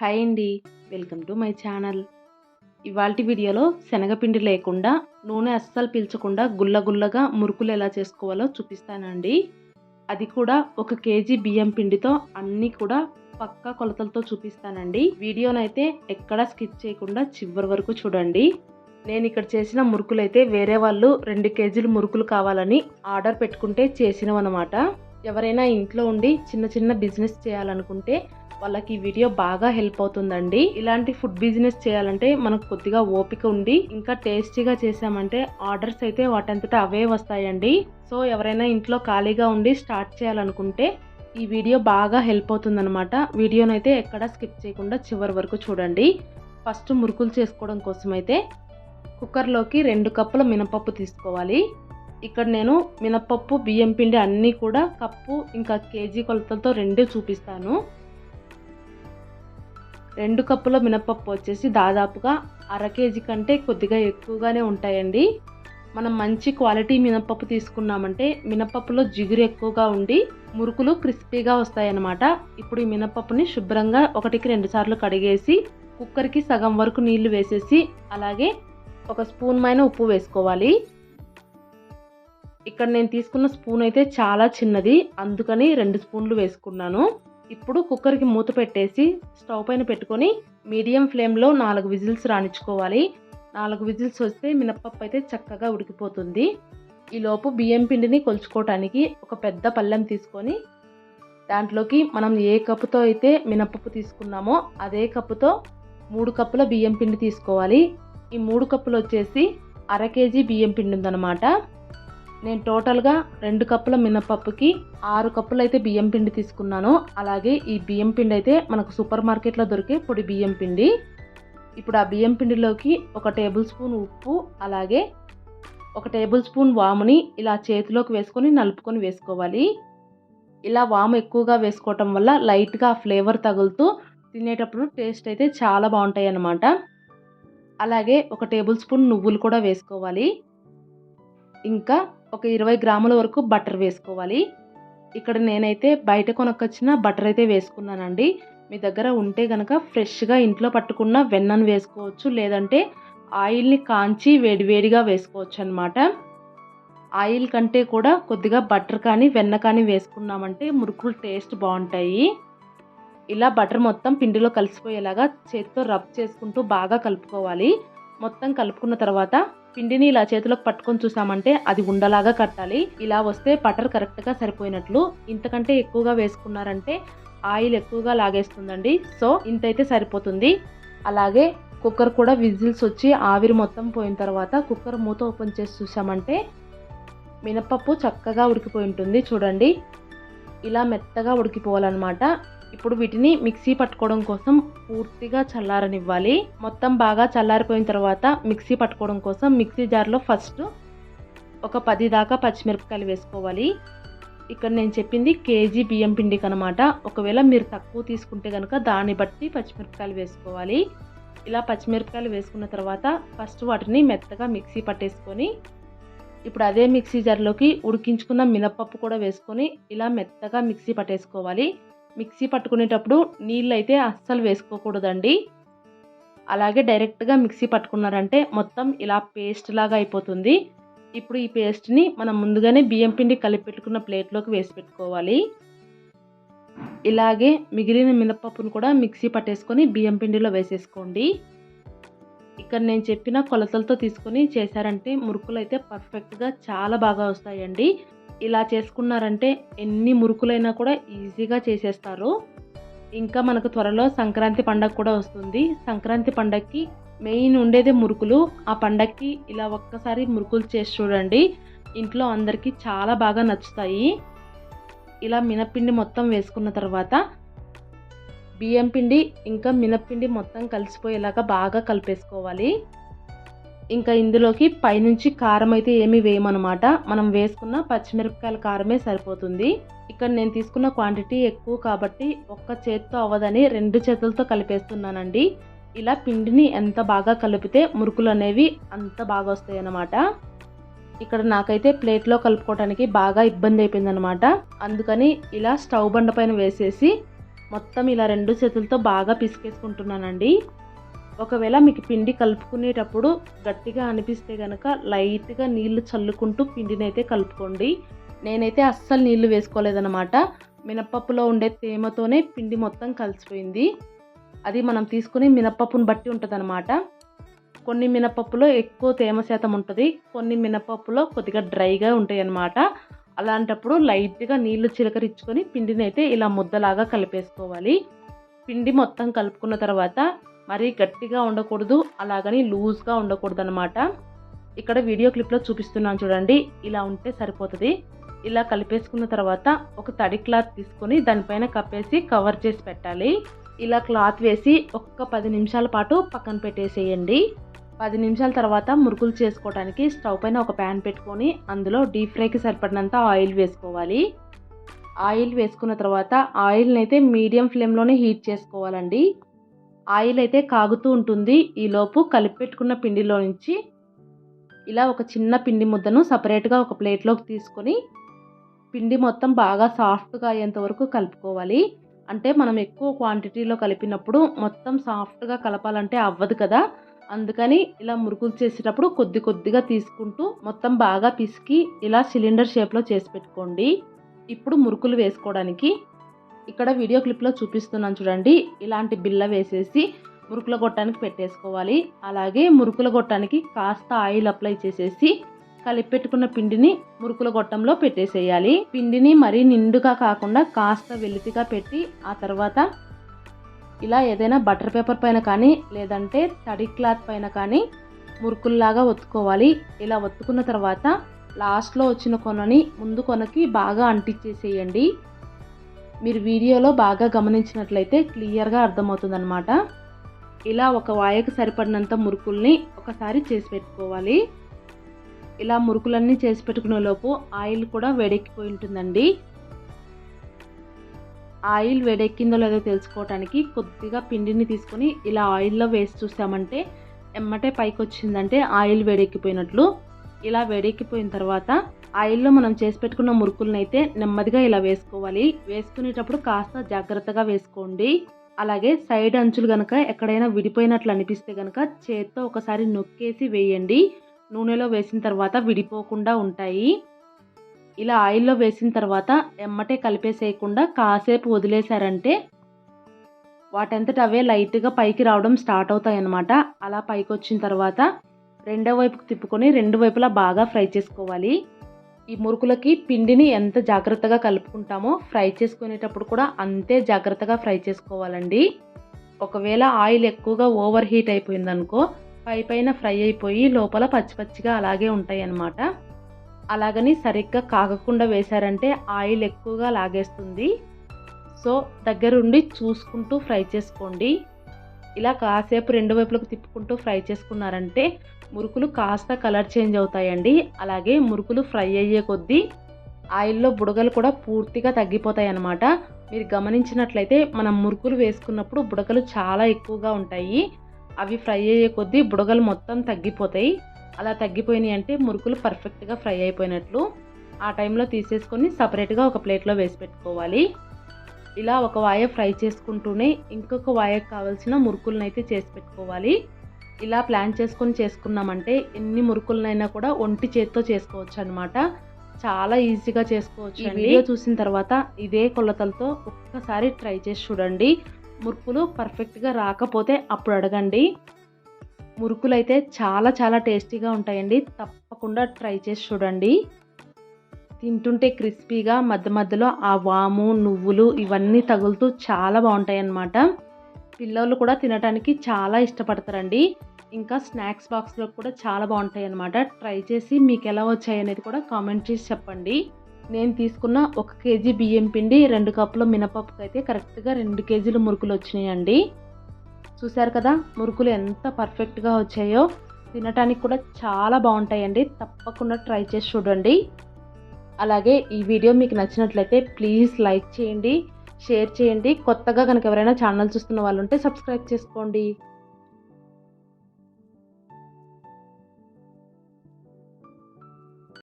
Hi అండి. Welcome to my channel. ఇవాల్టి వీడియోలో శనగపిండి లేకుండా నూనె అస్సలు పీల్చకుండా గుల్లగుల్లగా మురుకులు ఎలా చేసుకోవాలో చూపిస్తానండి. అది కూడా ఒక కేజీ బియ్యం పిండితో అన్నీ కూడా పక్కా కొలతలతో చూపిస్తానండి. వీడియోనైతే ఎక్కడా స్కిప్ చేయకుండా చివరి వరకు చూడండి. నేను ఇక్కడ చేసిన మురుకులు అయితే వేరే వాళ్ళు రెండు కేజీలు మురుకులు కావాలని ఆర్డర్ పెట్టుకుంటే చేసినవన్నమాట. ఎవరైనా ఇంట్లో ఉండి చిన్న చిన్న బిజినెస్ చేయాలనుకుంటే వాళ్ళకి ఈ వీడియో బాగా హెల్ప్ అవుతుందండి. ఇలాంటి ఫుడ్ బిజినెస్ చేయాలంటే మనకు కొద్దిగా ఓపిక ఉండి ఇంకా టేస్టీగా చేసామంటే ఆర్డర్స్ అయితే వాటంతటా అవే వస్తాయండి. సో ఎవరైనా ఇంట్లో ఖాళీగా ఉండి స్టార్ట్ చేయాలనుకుంటే ఈ వీడియో బాగా హెల్ప్ అవుతుందన్నమాట. వీడియోనైతే ఎక్కడ స్కిప్ చేయకుండా చివరి వరకు చూడండి. ఫస్ట్ మురుకులు చేసుకోవడం కోసం అయితే కుక్కర్లోకి రెండు కప్పుల మినపప్పు తీసుకోవాలి. ఇక్కడ నేను మినపప్పు బియ్యం పిండి అన్నీ కూడా కప్పు ఇంకా కేజీ కొలతలతో రెండు చూపిస్తాను. రెండు కప్పుల మినపప్పు వచ్చేసి దాదాపుగా అర కేజీ కంటే కొద్దిగా ఎక్కువగానే ఉంటాయండి. మనం మంచి క్వాలిటీ మినపప్పు తీసుకున్నామంటే మినపప్పులో జిగురు ఎక్కువగా ఉండి మురుకులు క్రిస్పీగా వస్తాయన్నమాట. ఇప్పుడు ఈ మినపప్పుని శుభ్రంగా ఒకటికి రెండు సార్లు కడిగేసి కుక్కర్కి సగం వరకు నీళ్ళు వేసేసి అలాగే ఒక స్పూన్ పైన ఉప్పు వేసుకోవాలి. ఇక్కడ నేను తీసుకున్న స్పూన్ అయితే చాలా చిన్నది అందుకని రెండు స్పూన్లు వేసుకున్నాను. ఇప్పుడు కుక్కర్కి మూత పెట్టేసి స్టవ్ పైన పెట్టుకొని మీడియం ఫ్లేమ్లో నాలుగు విజిల్స్ రాణించుకోవాలి. నాలుగు విజిల్స్ వస్తే మినప్పప్పు అయితే చక్కగా ఉడికిపోతుంది. ఈలోపు బియ్యం పిండిని కొలుచుకోవటానికి ఒక పెద్ద పళ్ళెం తీసుకొని దాంట్లోకి మనం ఏ కప్పుతో అయితే మినప్పప్పు తీసుకున్నామో అదే కప్పుతో మూడు కప్పుల బియ్యం పిండి తీసుకోవాలి. ఈ మూడు కప్పులు వచ్చేసి అర కేజీ బియ్యం పిండి ఉందన్నమాట. నేను టోటల్గా రెండు కప్పుల మినపప్పుకి ఆరు కప్పులు అయితే బియ్యం పిండి తీసుకున్నాను. అలాగే ఈ బియ్యం పిండి అయితే మనకు సూపర్ మార్కెట్లో దొరికే పొడి బియ్యం పిండి. ఇప్పుడు ఆ బియ్యం పిండిలోకి ఒక టేబుల్ స్పూన్ ఉప్పు అలాగే ఒక టేబుల్ స్పూన్ వాముని ఇలా చేతిలోకి వేసుకొని నలుపుకొని వేసుకోవాలి. ఇలా వాము ఎక్కువగా వేసుకోవటం వల్ల లైట్గా ఫ్లేవర్ తగులుతూ తినేటప్పుడు టేస్ట్ అయితే చాలా బాగుంటాయి అన్నమాట అలాగే ఒక టేబుల్ స్పూన్ నువ్వులు కూడా వేసుకోవాలి. ఇంకా ఒక ఇరవై గ్రాముల వరకు బటర్ వేసుకోవాలి. ఇక్కడ నేనైతే బయట కొనకొచ్చిన బటర్ అయితే వేసుకున్నానండి. మీ దగ్గర ఉంటే కనుక ఫ్రెష్గా ఇంట్లో పట్టుకున్న వెన్నను వేసుకోవచ్చు లేదంటే ఆయిల్ని కాంచి వేడివేడిగా వేసుకోవచ్చు అనమాట ఆయిల్ కంటే కూడా కొద్దిగా బటర్ కానీ వెన్న కానీ వేసుకున్నామంటే మురుకులు టేస్ట్ బాగుంటాయి. ఇలా బటర్ మొత్తం పిండిలో కలిసిపోయేలాగా చేతితో రబ్ చేసుకుంటూ బాగా కలుపుకోవాలి. మొత్తం కలుపుకున్న తర్వాత పిండిని ఇలా చేతిలోకి పట్టుకొని చూసామంటే అది ఉండలాగా కట్టాలి. ఇలా వస్తే బటర్ కరెక్ట్గా సరిపోయినట్లు. ఇంతకంటే ఎక్కువగా వేసుకున్నారంటే ఆయిల్ ఎక్కువగా లాగేస్తుందండి. సో ఇంతైతే సరిపోతుంది. అలాగే కుక్కర్ కూడా విజిల్స్ వచ్చి ఆవిరి మొత్తం పోయిన తర్వాత కుక్కర్ మూత ఓపెన్ చేసి చూసామంటే మినపప్పు చక్కగా ఉడికిపోయి ఉంటుంది. చూడండి. ఇలా మెత్తగా ఉడికిపోవాలన్నమాట. ఇప్పుడు వీటిని మిక్సీ పట్టుకోవడం కోసం పూర్తిగా చల్లారనివ్వాలి. మొత్తం బాగా చల్లారిపోయిన తర్వాత మిక్సీ పట్టుకోవడం కోసం మిక్సీ జార్లో ఫస్ట్ ఒక పది దాకా పచ్చిమిరపకాయలు వేసుకోవాలి. ఇక్కడ నేను చెప్పింది కేజీ బియ్యం పిండికి అనమాట ఒకవేళ మీరు తక్కువ తీసుకుంటే కనుక దాన్ని బట్టి పచ్చిమిరపకాయలు వేసుకోవాలి. ఇలా పచ్చిమిరపకాయలు వేసుకున్న తర్వాత ఫస్ట్ వాటిని మెత్తగా మిక్సీ పట్టేసుకొని ఇప్పుడు అదే మిక్సీ జార్లోకి ఉడికించుకున్న మినపప్పు కూడా వేసుకొని ఇలా మెత్తగా మిక్సీ పట్టేసుకోవాలి. మిక్సీ పట్టుకునేటప్పుడు నీళ్ళు అయితే అస్సలు వేసుకోకూడదండి. అలాగే డైరెక్ట్గా మిక్సీ పట్టుకున్నారంటే మొత్తం ఇలా పేస్ట్ లాగా అయిపోతుంది. ఇప్పుడు ఈ పేస్ట్ని మనం ముందుగానే బియ్యం పిండి కలిపి పెట్టుకున్న ప్లేట్లోకి వేసి పెట్టుకోవాలి. ఇలాగే మిగిలిన మినపప్పును కూడా మిక్సీ పట్టేసుకొని బియ్యం పిండిలో వేసేసుకోండి. ఇక్కడ నేను చెప్పిన కొలతలతో తీసుకొని చేశారంటే మురుకులు అయితే పర్ఫెక్ట్గా చాలా బాగా వస్తాయండి. ఇలా చేసుకున్నారంటే ఎన్ని మురుకులైనా కూడా ఈజీగా చేసేస్తారు. ఇంకా మనకు త్వరలో సంక్రాంతి పండగ కూడా వస్తుంది. సంక్రాంతి పండగకి మెయిన్ ఉండేదే మురుకులు. ఆ పండగకి ఇలా ఒక్కసారి మురుకులు చేసి చూడండి. ఇంట్లో అందరికీ చాలా బాగా నచ్చుతాయి. ఇలా మినప్పిండి మొత్తం వేసుకున్న తర్వాత బియ్యం పిండి ఇంకా మినప్పిండి మొత్తం కలిసిపోయేలాగా బాగా కలిపేసుకోవాలి. ఇంకా ఇందులోకి పైనుంచి కారం అయితే ఏమీ వేయమన్నమాట. మనం వేసుకున్న పచ్చిమిరపకాయల కారమే సరిపోతుంది. ఇక్కడ నేను తీసుకున్న క్వాంటిటీ ఎక్కువ కాబట్టి ఒక్క చేతితో అవ్వదని రెండు చేతులతో కలిపేస్తున్నానండి. ఇలా పిండిని ఎంత బాగా కలిపితే మురుకులు అనేవి అంత బాగా వస్తాయి అన్నమాట ఇక్కడ నాకైతే ప్లేట్లో కలుపుకోవడానికి బాగా ఇబ్బంది అయిపోయిందనమాట అందుకని ఇలా స్టవ్ బండ పైన వేసేసి మొత్తం ఇలా రెండు చేతులతో బాగా పిసికేసుకుంటున్నానండి. ఒకవేళ మీకు పిండి కలుపుకునేటప్పుడు గట్టిగా అనిపిస్తే కనుక లైట్గా నీళ్ళు చల్లుకుంటూ పిండిని అయితే కలుపుకోండి. నేనైతే అస్సలు నీళ్ళు వేసుకోలేదన్నమాట. మినప్పప్పులో ఉండే తేమతోనే పిండి మొత్తం కలిసిపోయింది. అది మనం తీసుకుని మినప్పప్పును బట్టి ఉంటుందన్నమాట. కొన్ని మినపప్పులో ఎక్కువ తేమ శాతం ఉంటుంది. కొన్ని మినపప్పులో కొద్దిగా డ్రైగా ఉంటాయి అన్నమాట అలాంటప్పుడు లైట్గా నీళ్ళు చిలకరించుకొని పిండిని అయితే ఇలా ముద్దలాగా కలిపేసుకోవాలి. పిండి మొత్తం కలుపుకున్న తర్వాత మరీ గట్టిగా ఉండకూడదు అలాగని లూజ్గా ఉండకూడదు అనమాట ఇక్కడ వీడియో క్లిప్లో చూపిస్తున్నాను చూడండి ఇలా ఉంటే సరిపోతుంది. ఇలా కలిపేసుకున్న తర్వాత ఒక తడి క్లాత్ తీసుకొని దానిపైన కప్పేసి కవర్ చేసి పెట్టాలి. ఇలా క్లాత్ వేసి ఒక్క పది నిమిషాల పాటు పక్కన పెట్టేసేయండి. పది నిమిషాల తర్వాత మురుకులు చేసుకోవడానికి స్టవ్ పైన ఒక ప్యాన్ పెట్టుకొని అందులో డీప్ ఫ్రైకి సరిపడినంత ఆయిల్ వేసుకోవాలి. ఆయిల్ వేసుకున్న తర్వాత ఆయిల్ని అయితే మీడియం ఫ్లేమ్లోనే హీట్ చేసుకోవాలండి. ఆయిల్ అయితే కాగుతూ ఉంటుంది. ఈలోపు కలిపి పెట్టుకున్న పిండిలో నుంచి ఇలా ఒక చిన్న పిండి ముద్దను సపరేట్గా ఒక ప్లేట్లోకి తీసుకొని పిండి మొత్తం బాగా సాఫ్ట్గా అయ్యేంత వరకు కలుపుకోవాలి. అంటే మనం ఎక్కువ క్వాంటిటీలో కలిపినప్పుడు మొత్తం సాఫ్ట్గా కలపాలంటే అవ్వదు కదా. అందుకని ఇలా మురుకులు చేసేటప్పుడు కొద్ది కొద్దిగా తీసుకుంటూ మొత్తం బాగా పిసికి ఇలా సిలిండర్ షేప్లో చేసి పెట్టుకోండి. ఇప్పుడు మురుకులు వేసుకోవడానికి ఇక్కడ వీడియో క్లిప్లో చూపిస్తున్నాను చూడండి. ఇలాంటి బిల్ల వేసేసి మురుకుల గొట్టానికి పెట్టేసుకోవాలి. అలాగే మురుకుల గొట్టానికి కాస్త ఆయిల్ అప్లై చేసేసి కలిపెట్టుకున్న పిండిని మురుకుల గొట్టంలో పెట్టేసేయాలి. పిండిని మరీ నిండుగా కాకుండా కాస్త వెలితిగా పెట్టి ఆ తర్వాత ఇలా ఏదైనా బటర్ పేపర్ పైన కానీ లేదంటే తడి క్లాత్ పైన కానీ మురుకుల్లాగా ఒత్తుకోవాలి. ఇలా ఒత్తుకున్న తర్వాత లాస్ట్లో వచ్చిన కొనని ముందు కొనకి బాగా అంటించేసేయండి మీరు వీడియోలో బాగా గమనించినట్లయితే క్లియర్గా అర్థమవుతుందన్నమాట. ఇలా ఒక వాయకు సరిపడినంత మురుకుల్ని ఒకసారి చేసి పెట్టుకోవాలి. ఇలా మురుకులన్నీ చేసి పెట్టుకునే లోపు ఆయిల్ కూడా వేడెక్కిపోయి ఉంటుందండి. ఆయిల్ వేడెక్కిందో లేదో తెలుసుకోవటానికి కొద్దిగా పిండిని తీసుకొని ఇలా ఆయిల్లో వేసి చూసామంటే ఎమ్మటే పైకి వచ్చిందంటే ఆయిల్ వేడెక్కిపోయినట్లు. ఇలా వేడెక్కిపోయిన తర్వాత ఆయిల్లో మనం చేసి పెట్టుకున్న మురుకులను అయితే నెమ్మదిగా ఇలా వేసుకోవాలి. వేసుకునేటప్పుడు కాస్త జాగ్రత్తగా వేసుకోండి. అలాగే సైడ్ అంచులు కనుక ఎక్కడైనా విడిపోయినట్లు అనిపిస్తే కనుక చేత్తో ఒకసారి నొక్కేసి వేయండి. నూనెలో వేసిన తర్వాత విడిపోకుండా ఉంటాయి. ఇలా ఆయిల్లో వేసిన తర్వాత ఎమ్మటే కలిపేసేయకుండా కాసేపు వదిలేశారంటే వాటంతట అవే లైట్గా పైకి రావడం స్టార్ట్ అవుతాయి అన్నమాట అలా పైకి వచ్చిన తర్వాత రెండో వైపుకు తిప్పుకొని రెండు వైపులా బాగా ఫ్రై చేసుకోవాలి. ఈ మురుకులకి పిండిని ఎంత జాగ్రత్తగా కలుపుకుంటామో ఫ్రై చేసుకునేటప్పుడు కూడా అంతే జాగ్రత్తగా ఫ్రై చేసుకోవాలండి. ఒకవేళ ఆయిల్ ఎక్కువగా ఓవర్ హీట్ అయిపోయిందనుకో పై పైన ఫ్రై అయిపోయి లోపల పచ్చి పచ్చిగా అలాగే ఉంటాయి అన్నమాట అలాగని సరిగ్గా కాగకుండా వేశారంటే ఆయిల్ ఎక్కువగా లాగేస్తుంది. సో దగ్గరుండి చూసుకుంటూ ఫ్రై చేసుకోండి. ఇలా కాసేపు రెండు వైపులకు తిప్పుకుంటూ ఫ్రై చేసుకున్నారంటే మురుకులు కాస్త కలర్ చేంజ్ అవుతాయండి. అలాగే మురుకులు ఫ్రై అయ్యే కొద్దీ ఆయిల్లో బుడగలు కూడా పూర్తిగా తగ్గిపోతాయి అన్నమాట మీరు గమనించినట్లయితే మనం మురుకులు వేసుకున్నప్పుడు బుడగలు చాలా ఎక్కువగా ఉంటాయి. అవి ఫ్రై అయ్యే కొద్దీ బుడగలు మొత్తం తగ్గిపోతాయి. అలా తగ్గిపోయినాయి అంటే మురుకులు పర్ఫెక్ట్గా ఫ్రై అయిపోయినట్లు ఆ టైంలో తీసేసుకొని సపరేట్గా ఒక ప్లేట్లో వేసి పెట్టుకోవాలి. ఇలా ఒక వాయ ఫ్రై చేసుకుంటూనే ఇంకొక వాయకు కావాల్సిన మురుకులను అయితే చేసి పెట్టుకోవాలి. ఇలా ప్లాన్ చేసుకొని చేసుకున్నామంటే ఎన్ని మురుకులనైనా కూడా ఒంటి చేత్తో చేసుకోవచ్చు అనమాట చాలా ఈజీగా చేసుకోవచ్చు వీడియో చూసిన తర్వాత ఇదే కొలతలతో ఒక్కసారి ట్రై చేసి చూడండి. మురుకులు పర్ఫెక్ట్గా రాకపోతే అప్పుడు అడగండి. మురుకులు అయితే చాలా చాలా టేస్టీగా ఉంటాయండి. తప్పకుండా ట్రై చేసి చూడండి. తింటుంటే క్రిస్పీగా మధ్య మధ్యలో ఆ వాము నువ్వులు ఇవన్నీ తగులుతూ చాలా బాగుంటాయి అన్నమాట పిల్లలు కూడా తినడానికి చాలా ఇష్టపడతారండి. ఇంకా స్నాక్స్ బాక్స్లో కూడా చాలా బాగుంటాయి అన్నమాట ట్రై చేసి మీకు ఎలా వచ్చాయి అనేది కూడా కామెంట్ చేసి చెప్పండి. నేను తీసుకున్న ఒక కేజీ బియ్యం పిండి రెండు కప్పుల మినపప్పుకి అయితే కరెక్ట్గా రెండు కేజీలు మురుకులు వచ్చినాయండి. చూశారు కదా మురుకులు ఎంత పర్ఫెక్ట్గా వచ్చాయో. తినటానికి కూడా చాలా బాగుంటాయండి. తప్పకుండా ట్రై చేసి చూడండి. అలాగే ఈ వీడియో మీకు నచ్చినట్లయితే ప్లీజ్ లైక్ చేయండి. షేర్ చేయండి. కొత్తగా కనుక ఎవరైనా ఛానల్ చూస్తున్న వాళ్ళు ఉంటే సబ్స్క్రైబ్ చేసుకోండి.